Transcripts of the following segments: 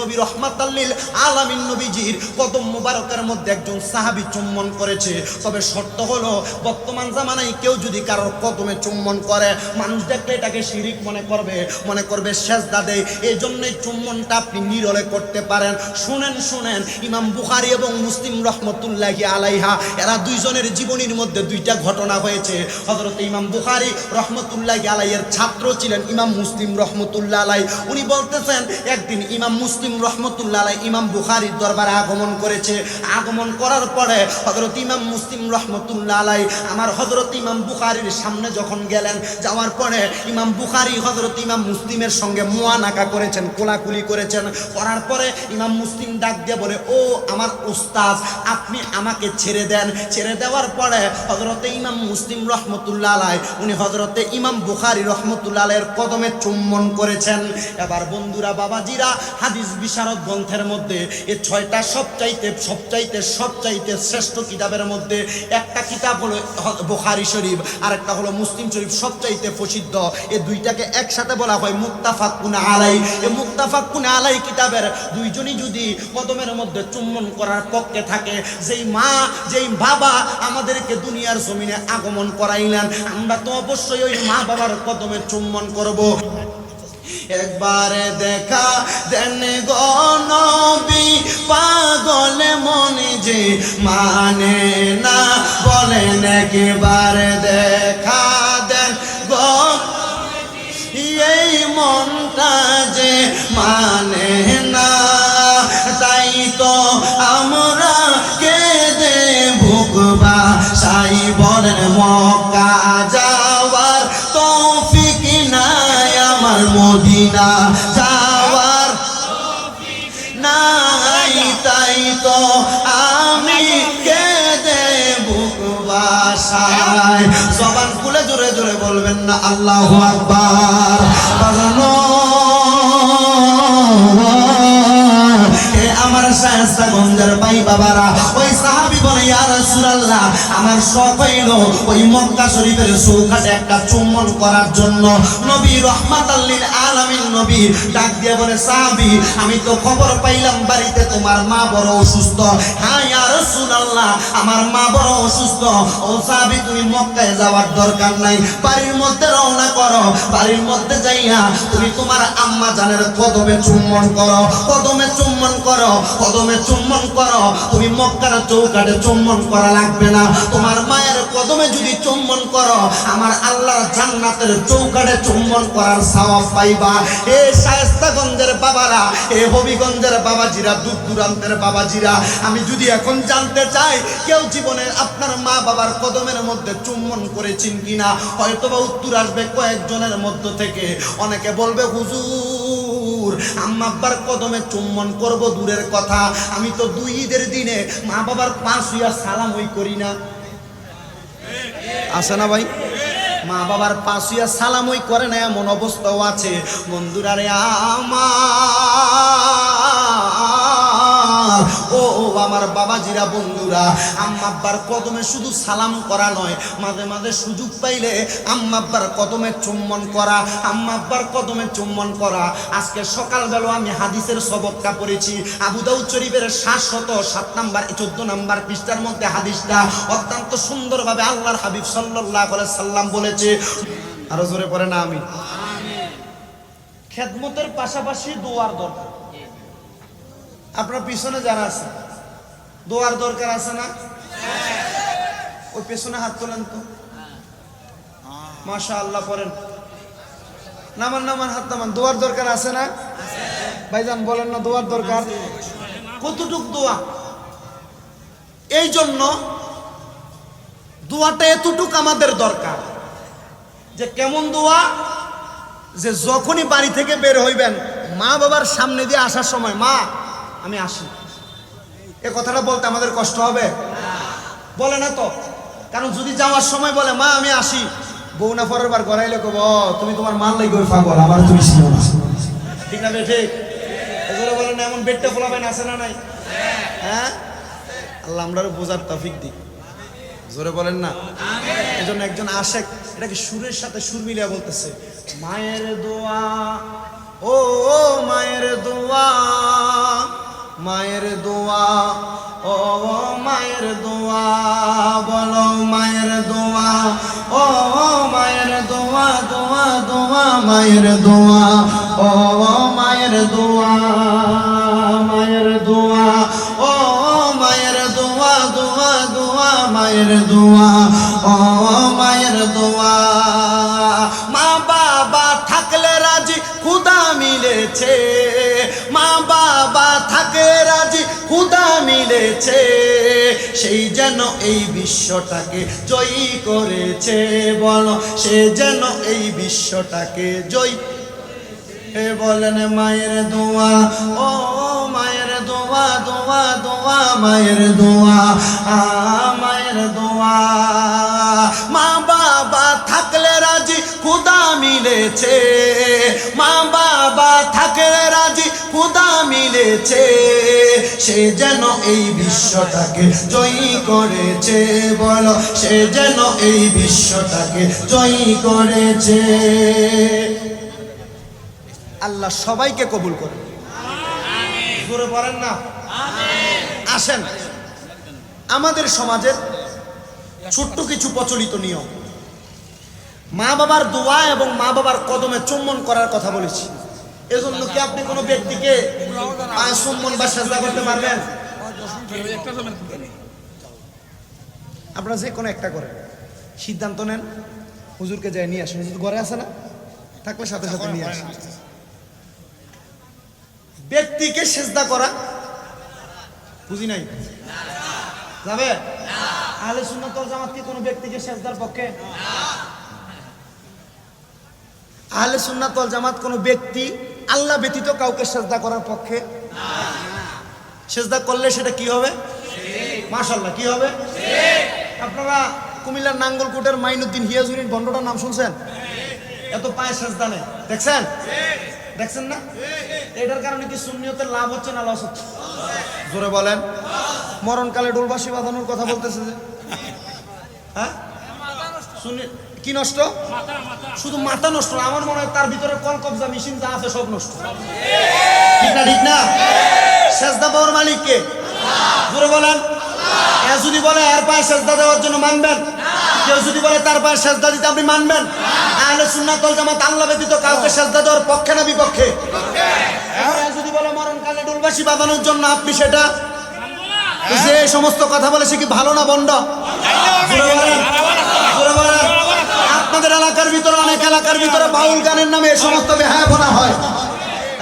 নবী রহমাতাল্লিল আলামিন নবীজির কদম মুবারকের মধ্যে একজন সাহাবী চুম্বন করেছে। তবে শর্ত হলো, বর্তমান জামানায় কেউ যদি কারোর কদমে চুম্বন করে, মানুষ দেখলে এটাকে শিরিক মনে করবে মনে করবে সেজদা দেয়। এই জন্যই চুম্বনটা আপনি নিরলে করতে পারেন। শুনেন শুনেন, ইমাম বুখারি এবং মুসলিম রহমতুল্লাহি আলাইহা, এরা দুইজনের জীবনীর মধ্যে দুইটা ঘটনা হয়েছে। হজরত ইমাম বুখারি রহমতুল্লাহি আলাইয়ের ছাত্র ছিলেন ইমাম মুসলিম রহমতুল্লাহ আলাই উনি বলতেছেন, একদিন ইমাম মুসলিম রহমতুল্লাহ আলাই ইমাম বুখারির দরবারে আগমন করেছে। আগমন করার পরে হজরত ইমাম মুসলিম রহমতুল্লাহ আলাই আমার হজরত ইমাম বুখারির সামনে যখন গেলেন, যাওয়ার পরে ইমাম বুখারি হজরত ইমাম মুসলিমের সঙ্গে মোয়ানাকা করেছেন, কোলাকুলি করেছেন। করার পরে ইমাম মুসলিম ডাক দিয়ে বলে, ও আমার উস্তাজ আপনি আমাকে ছেড়ে দেন। ছেড়ে দেওয়ার পরে হজরতে ইমাম মুসলিম রহমতুল্লাহ আলাই উনি হজরতে ইমাম বুখারি রহমতুল্লাহ আলাইয়ের কদমে চুম্বন করেছেন। এবার বন্ধুরা, বাবাজিরা, হাদিস বিশারদ গ্রন্থের মধ্যে এই ছয়টা সবচাইতে সবচাইতে সবচাইতে শ্রেষ্ঠ কিতাবের মধ্যে একটা কিতাব হলো বুখারী শরীফ আর একটা হলো মুসলিম শরীফ সবচাইতে প্রসিদ্ধ। এই দুইটাকে একসাথে বলা হয় মুক্তাফাকুন আলাই। এই মুক্তাফাকুন আলাই কিতাবের দুইজনই যদি কদমের মধ্যে চুম্বন করার পক্ষে থাকে, যেই মা, যেই বাবা আমাদেরকে দুনিয়ার জমিনে আগমন করাইলেন, আমরা তো অবশ্যই ওই মা বাবার কদমে চুম্বন করব। একবারে দেখা দেন গনবি পাগল মনে যে মানে না। বলেন একবারে দেখা দেন গ এই মনটা যে মানে মদিনা যাওয়ার নাই, তাই তো আমি কেঁদে বুক বাসায়। জবান খুলে জোরে জোরে বলবেন না, আল্লাহ আকবার। বাজানো আমার শায়স্তা গঞ্জের ভাই বাবারা, ওই আমার শখ হইল ওই মক্কা শরীফের একটা চুম্বন করার জন্য। নবী নবী ডাক দিয়ে বলে আমি তো খবর পাইলাম বাড়িতে তোমার মা বড় অসুস্থ। হ্যাঁ ইয়া রাসূলুল্লাহ, আমার মা বড় অসুস্থ। ও সাহাবি, তুমি মক্কায় যাওয়ার দরকার নাই। বাড়ির মধ্যে রওনা করো, বাড়ির মধ্যে যাইয়া তুমি তোমার আম্মা জানের কদমে চুম্বন করো। কদমে চুম্বন করো, কদমে চুম্বন করো। তুমি মক্কার চৌকাটে চুম্বন করা লাগবে না। তোমার মায়ের কদমে যদি চুম্বন করো, আমার আল্লাহর জান্নাতের চৌকাটে চুম্বন করার সওয়াব পাইবা। এ শায়েস্তাগঞ্জের বাবারা, এ হবিগঞ্জের বাবাজিরা, দূর দূরান্তের বাবাজিরা, আমি যদি এখন জানতে চাই, কেউ জীবনে আপনার মা বাবার কদমের মধ্যে চুম্বন করেছেন কিনা? হয়তোবা উত্তর আসবে কয়েকজনের মধ্য থেকে। অনেকে বলবে, হুজুর আম্মা আব্বার কদমে চুম্বন করব দূরের কথা। আমি তো দুই ঈদের দিনে মা বাবার পাঁচ হইয়া সালাম ওই করি না। আসে না ভাই? মা বাবার পাশুয়া সালাম ওই করে না, এমন অবস্থাও আছে। বন্ধুরা রে আমার ও আমার বাবাজিরা বন্ধুরা আম্মাব্বার কদমে শুধু সালাম করা নয় মাঝে মাঝে সুযোগ পাইলে আম্মা আব্বার কদমে চুম্বন করা আম্মাব্বার কদমে চুম্বন করা। আজকে সকালবেলা আমি হাদিসের সবকটা পড়েছি। আবু দাউদ শরীফের সাতশত সাত নাম্বার চোদ্দ নাম্বার পৃষ্ঠার মধ্যে হাদিসটা অত্যন্ত সুন্দরভাবে আল্লাহর হাবিব সাল্লাল্লাহু আলাইহি সাল্লাম বলেছে। আরও জোরে পড়ে না আমি? খেদমতের পাশাপাশি দোয়ার দরকার। আপনার পিছনে যারা আছে, দোয়ার দরকার আছে না? ওই পেছনে হাত তোলেন তো। মাশা আল্লাহ পড়েন। নামান নামান, হাত নামান। দোয়ার দরকার আছে না? ভাইজান, বলেন না দোয়ার দরকার? কতটুক দোয়া? এই জন্য দোয়াটা এতটুক আমাদের দরকার যে কেমন দোয়া? যে যখনই বাড়ি থেকে বের হইবেন মা বাবার সামনে দিয়ে আসার সময়, মা আমি আসি। এ কথাটা বলতে আমাদের কষ্ট হবে? বলে না তো। কারণ যদি যাওয়ার সময় বলে, মা, আমি আসি। বউ না পরের বার গড়াইলে কব তুমি তোমার মান লাগবে ফাগল আমার তুমি ঠিক না ঠিক? এগুলো বলে না, এমন বেডটা ফোলাবেন আছে না নাই? হ্যাঁ? আল্লাহ আমরা বোঝার তফিক দিই জোরে বলেন না? এই জন্য একজন আশেক, এটাকে সুরের সাথে সুর মিলিয়ে বলতেছে, মায়ের দোয়া ও, মায়ের দোয়া মায়ের দোয়া, ও মায়ের দোয়া, বলো মায়ের দোয়া, ও মায়ের দোয়া দোয়া দোয়া, মায়ের দোয়া, ও মায়ের দোয়া মায়ের দোয়া, ও মায়ের দোয়া দোয়া দোয়া, মায়ের দোয়া, ও মায়ের দোয়া। মা বাবা থাকলে রাজি, খুদা মিলেছে। সেই যেন এই বিশ্বটাকে জয়ী করেছে, বলো। সে যেন এই বিশ্বটাকে জয়ী এ বলেন মায়ের দোয়া। ও মায়ের দোয়া দোয়া দোয়া, মায়ের দোয়া। আ, মায়ের দোয়া। মা বাবা থাকলে রাজি, খুদা মিলেছে। মা মিলেছে, সে যেন এই বিশ্বটাকে জয়ী করেছে, বলো, সে যেন এই বিশ্বটাকে জয়ী করেছে। আল্লাহ সবাইকে কবুল করে বলেন না? আসেন। আমাদের সমাজের ছোট্ট কিছু প্রচলিত নিয়ম। মা বাবার দোয়া এবং মা বাবার কদমে চুম্বন করার কথা বলেছি। এজন্য কি আপনি কোনো ব্যক্তিকে চুম্বন বা সেজদা করতে পারবেন? আপনারা যে কোনো একটা করেন। সিদ্ধান্ত নেন, হুজুরকে যাই নিয়ে আসেন। হুজুর ঘরে আছে না? থাকলে সাথে সাথে নিয়ে আসেন। ব্যক্তিকে সেজদা করা, বুঝি নাই? যাবে? আহলে সুন্নাত ওয়াল জামাত কি কোনো ব্যক্তিকে সেজদার পক্ষে? আহলে সুন্নাত ওয়াল জামাত কোনো ব্যক্তি আল্লাহ ব্যতীত কাউকে সেজদা করার পক্ষে? সেজদা করলে সেটা কি হবে? মাশাল্লাহ কি হবে? আপনারা কুমিল্লার নাঙ্গলকোটের মাইনুদ্দিন হিয়াজুরিন বন্ডটার নাম শুনছেন? এত পায়ে সেজদা নেই। দেখছেন? দেখছেন না? এটার কারণে কি সুন্নিয়তের লাভ হচ্ছে না লস হচ্ছে? জোরে বলেন। মরণকালে ডোলবাসী বাঁধানোর কথা বলতেছে যে। হ্যাঁ? শুনি কি নষ্ট? শুধু মাথা নষ্ট আমার মনে হয় তার ভিতরে কল কবজা মেশিন যা আছে সব নষ্ট। ঠিক না ঠিক না? সেজদা পাওয়ার মালিক কে জোরে বলেন। এ যদি বলে এর পায়ে সেজদা দেওয়ার জন্য মানবেন? কেউ যদি বলে তার পায়ে সেজদা দিতে আপনি মানবেন? আহলে সুন্নাত ওয়াল জামাত আল্লাহ ব্যতীত কাউকে সেজদা দেওয়ার পক্ষে না বিপক্ষে? যদি বলে মরণকালে ডুলবাসী বাঁধানোর জন্য আপনি সেটা? যে এই সমস্ত কথা বলে সে কি ভালো না বন্ড? জোরে বলেন, জোরে বলেন। আপনাদের এলাকার ভিতরে অনেক এলাকার ভিতরে বাউল গানের নামে এই সমস্ত বেহায়াপনা হয়।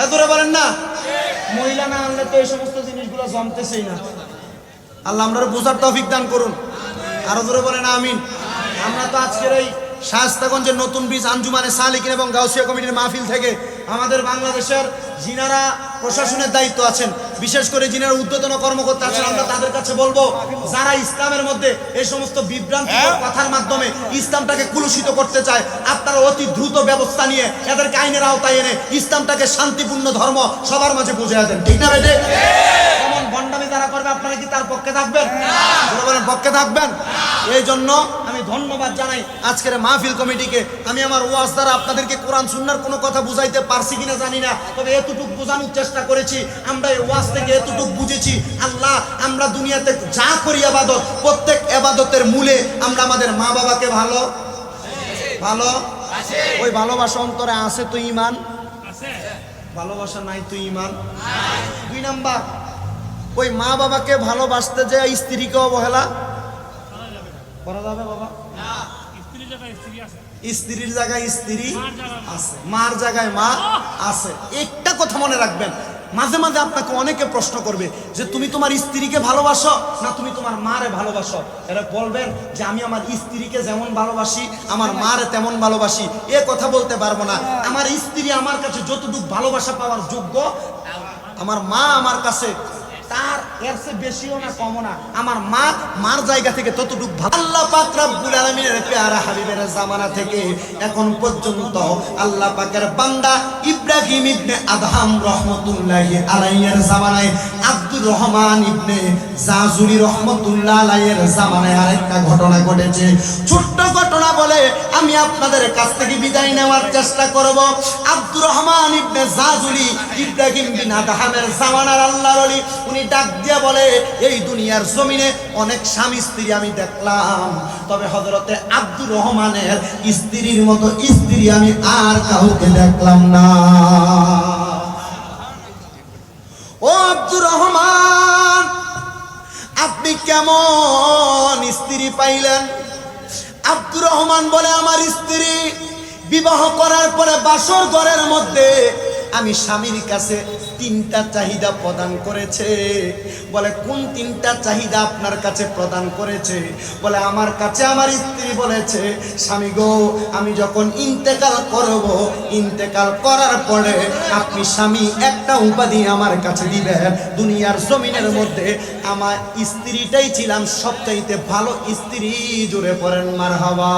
এতরে বলেন না। মহিলা না আনলে তো এই সমস্ত জিনিসগুলো জমতেছেই না। আল্লাহ আমরা বোঝার তফিক দান করুন। আরও ধরে বলেন আমিন। আমরা তো আজকের এই শাস্তাগঞ্জের নতুন বীজ আঞ্জুমানে সালিকিন এবং গাউসিয়া কমিটির মাহফিল থেকে আমাদের বাংলাদেশের যিনারা প্রশাসনের দায়িত্ব আছেন বিশেষ করে যিনারা উদ্যোতন কর্মকর্তা আছেন আমরা তাদের কাছে বলব যারা ইসলামের মধ্যে এই সমস্ত বিভ্রান্তিকর কথার মাধ্যমে ইসলামটাকে কুলুষিত করতে চায় আপনারা অতি দ্রুত ব্যবস্থা নিয়ে এদেরকে আইনের আওতায় এনে ইসলামটাকে শান্তিপূর্ণ ধর্ম সবার মাঝে বুঝে দেন। ঠিক না বেটে? এমন ভণ্ডামি যারা করবে আপনারা কি তার পক্ষে থাকবেন? পক্ষে থাকবেন? এই জন্য আমি ধন্যবাদ জানাই আজকের মাহফিল কমিটিকে। আমি আমার ওয়াজ দ্বারা আপনাদেরকে কোরআন, সুন্নার কোনো কথা বুঝাইতে পারছি কিনা জানি না, তবে এতটুকু বোঝানোর চেষ্টা করেছি, আমরা এই ওয়াজ থেকে এতটুকু বুঝেছি, আল্লাহ, আমরা দুনিয়াতে যা করি আবাদত, প্রত্যেক আবাদতের মূলে আমরা আমাদের মা বাবাকে ভালো ভালো? ওই ভালোবাসা অন্তরে আছে তো ইমান ভালোবাসা নাই তো ইমান দুই নাম্বার, ওই মা বাবাকে ভালোবাসতে যে স্ত্রীকে অবহেলা? করা যাবে বাবা? স্ত্রীর জায়গায় স্ত্রী আছে। মার জায়গায় মা। আছে। একটা কথা মনে রাখবেন মাঝে মাঝে আপনাকে অনেকে প্রশ্ন করবে যে তুমি তোমার স্ত্রীকে ভালোবাসো না তুমি তোমার মারে ভালোবাসো? এরা বলবেন যে আমি আমার স্ত্রীকে যেমন ভালোবাসি আমার মারে তেমন ভালোবাসি। এ কথা বলতে পারব না। আমার স্ত্রী আমার কাছে যতটুকু ভালোবাসা পাওয়ার যোগ্য আমার মা আমার কাছে এর চেয়ে বেশিও না, কমও না। আমার মা মার জায়গা থেকে ততটুকু আল্লাহ পাক আলামিনের পেয়ারা হাবিবের জামানা থেকে এখন পর্যন্ত আল্লাহ পাকের বান্দা ইব্রাহিম ইবনে আদহাম রহমতুল্লাহি আলাইহির জামানায়, আব্দুর রহমান ইবনে জাজুরি রহমতুল্লাহ আলাইহির জামানায় আরেকটা ঘটনা ঘটেছে। ছোট্ট ঘটনা বলে আমি আপনাদের কাছ থেকে বিদায় নেওয়ার চেষ্টা করব। আব্দুর রহমান ইবনে জাজুলি, ইব্রাহিম বিন আদহামের জামানার আল্লাহর আলী উনি ডাক দিয়ে বলে, এই দুনিয়ার জমিনে অনেক স্বামী স্ত্রী আমি দেখলাম। তবে হজরতে আব্দুর রহমানের স্ত্রীর মতো স্ত্রী আমি আর কাউকে দেখলাম না। ও আব্দুর রহমান, আপনি কেমন স্ত্রী পাইলেন? আব্দুর রহমান বলে আমার স্ত্রী বিবাহ করার পরে বাসর ঘরের মধ্যে আমি স্বামীর কাছে তিনটা চাহিদা প্রদান করেছে। বলে, কোন তিনটা চাহিদা আপনার কাছে প্রদান করেছে? বলে, আমার কাছে আমার স্ত্রী বলেছে, স্বামী গো, আমি যখন ইন্তেকাল করব, ইন্তেকাল করার পরে আপনি স্বামী একটা উপাধি আমার কাছে দিবেন। দুনিয়ার জমিনের মধ্যে আমার স্ত্রীটাই ছিলাম সবচাইতে ভালো স্ত্রী। জুড়ে পড়েন মার হাওয়া